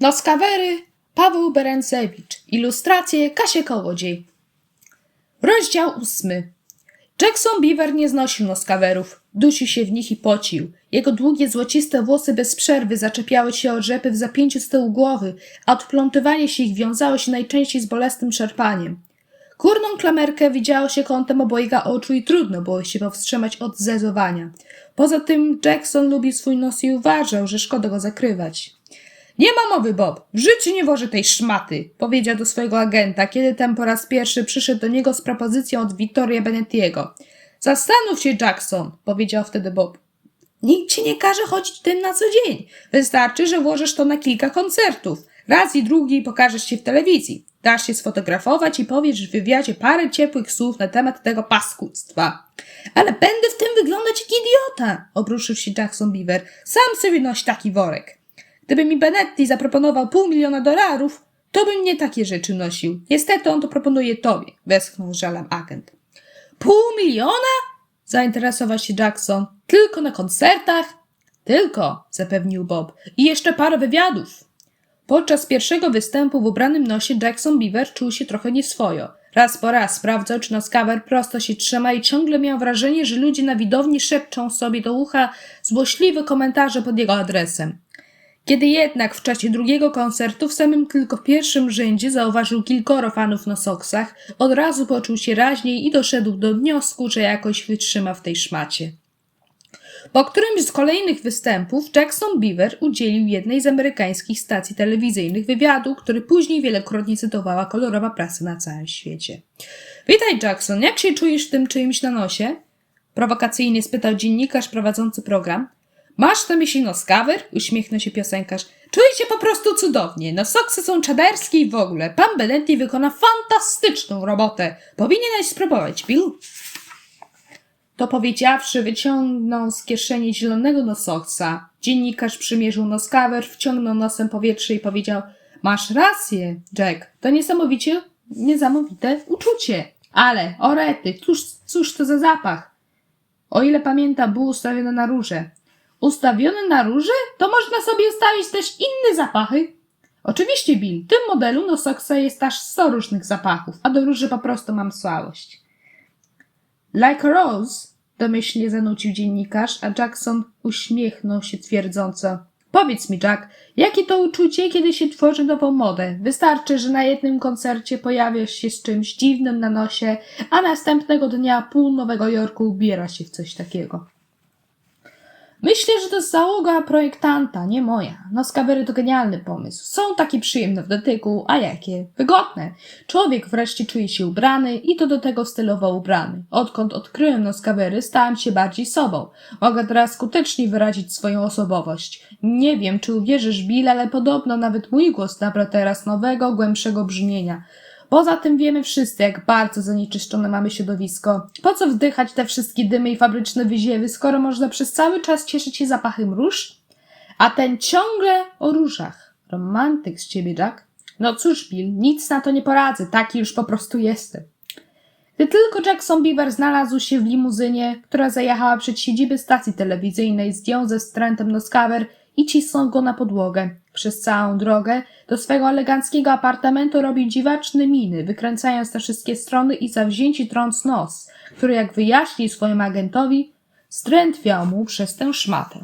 Noskawery Paweł Berencewicz. Ilustracje Kasie Kołodziej. Rozdział ósmy. Jackson Beaver nie znosił noskawerów. Dusił się w nich i pocił. Jego długie, złociste włosy bez przerwy zaczepiały się o rzepy w zapięciu z tyłu głowy, a odplątywanie się ich wiązało się najczęściej z bolesnym szarpaniem. Górną klamerkę widziało się kątem obojga oczu i trudno było się powstrzymać od zezowania. Poza tym Jackson lubił swój nos i uważał, że szkoda go zakrywać. Nie ma mowy, Bob. W życiu nie włożę tej szmaty, powiedział do swojego agenta, kiedy ten po raz pierwszy przyszedł do niego z propozycją od Vittoria Benettiego. Zastanów się, Jackson, powiedział wtedy Bob. Nikt ci nie każe chodzić tym na co dzień. Wystarczy, że włożysz to na kilka koncertów. Raz i drugi pokażesz się w telewizji. Dasz się sfotografować i powiesz w wywiadzie parę ciepłych słów na temat tego paskudztwa. Ale będę w tym wyglądać jak idiota, obruszył się Jackson Beaver. Sam sobie noś taki worek. Gdyby mi Benetti zaproponował pół miliona dolarów, to bym nie takie rzeczy nosił. Niestety on to proponuje tobie, westchnął żalem agent. Pół miliona? Zainteresował się Jackson. Tylko na koncertach? Tylko, zapewnił Bob. I jeszcze parę wywiadów. Podczas pierwszego występu w ubranym nosie Jackson Beaver czuł się trochę nieswojo. Raz po raz sprawdzał, czy noskawer prosto się trzyma i ciągle miał wrażenie, że ludzie na widowni szepczą sobie do ucha złośliwe komentarze pod jego adresem. Kiedy jednak w czasie drugiego koncertu w samym tylko pierwszym rzędzie zauważył kilkoro fanów na soksach, od razu poczuł się raźniej i doszedł do wniosku, że jakoś wytrzyma w tej szmacie. Po którymś z kolejnych występów Jackson Beaver udzielił jednej z amerykańskich stacji telewizyjnych wywiadu, który później wielokrotnie cytowała kolorowa prasa na całym świecie. Witaj Jackson, jak się czujesz tym czyimś na nosie? Prowokacyjnie spytał dziennikarz prowadzący program. Masz na myśli noskawer? Uśmiechnął się piosenkarz. Czuję się po prostu cudownie. No soksy są czaderskie i w ogóle. Pan Benetti wykona fantastyczną robotę. Powinieneś spróbować, Bill. To powiedziawszy, wyciągnął z kieszeni zielonego nosoksa. Dziennikarz przymierzył noskawer, wciągnął nosem powietrze i powiedział Masz rację, Jack. To niesamowicie, niesamowite uczucie. Ale, orety, cóż, cóż to za zapach? O ile pamiętam, był ustawiony na róże. Ustawiony na róże? To można sobie ustawić też inne zapachy. Oczywiście, Bill, w tym modelu nosoksa jest aż 100 różnych zapachów, a do róży po prostu mam słabość. Like a rose, domyślnie zanucił dziennikarz, a Jackson uśmiechnął się twierdząco. Powiedz mi, Jack, jakie to uczucie, kiedy się tworzy nową modę? Wystarczy, że na jednym koncercie pojawiasz się z czymś dziwnym na nosie, a następnego dnia pół Nowego Jorku ubiera się w coś takiego. Myślę, że to załoga projektanta, nie moja. Noskawery to genialny pomysł. Są takie przyjemne w dotyku, a jakie? Wygodne. Człowiek wreszcie czuje się ubrany i to do tego stylowo ubrany. Odkąd odkryłem noskawery, stałem się bardziej sobą. Mogę teraz skutecznie wyrazić swoją osobowość. Nie wiem, czy uwierzysz, Bill, ale podobno nawet mój głos nabrał teraz nowego, głębszego brzmienia. Poza tym wiemy wszyscy, jak bardzo zanieczyszczone mamy środowisko. Po co wdychać te wszystkie dymy i fabryczne wyziewy, skoro można przez cały czas cieszyć się zapachem róż? A ten ciągle o różach. Romantyk z ciebie, Jack. No cóż, Bill, nic na to nie poradzę, taki już po prostu jestem. Gdy tylko Jackson Beaver znalazł się w limuzynie, która zajechała przed siedziby stacji telewizyjnej, zdjął ze wstrętem noskawer i cisnął go na podłogę. Przez całą drogę do swego eleganckiego apartamentu robił dziwaczne miny, wykręcając na wszystkie strony i zawzięci trąc nos, który, jak wyjaśnił swojemu agentowi, strętwiał mu przez tę szmatę.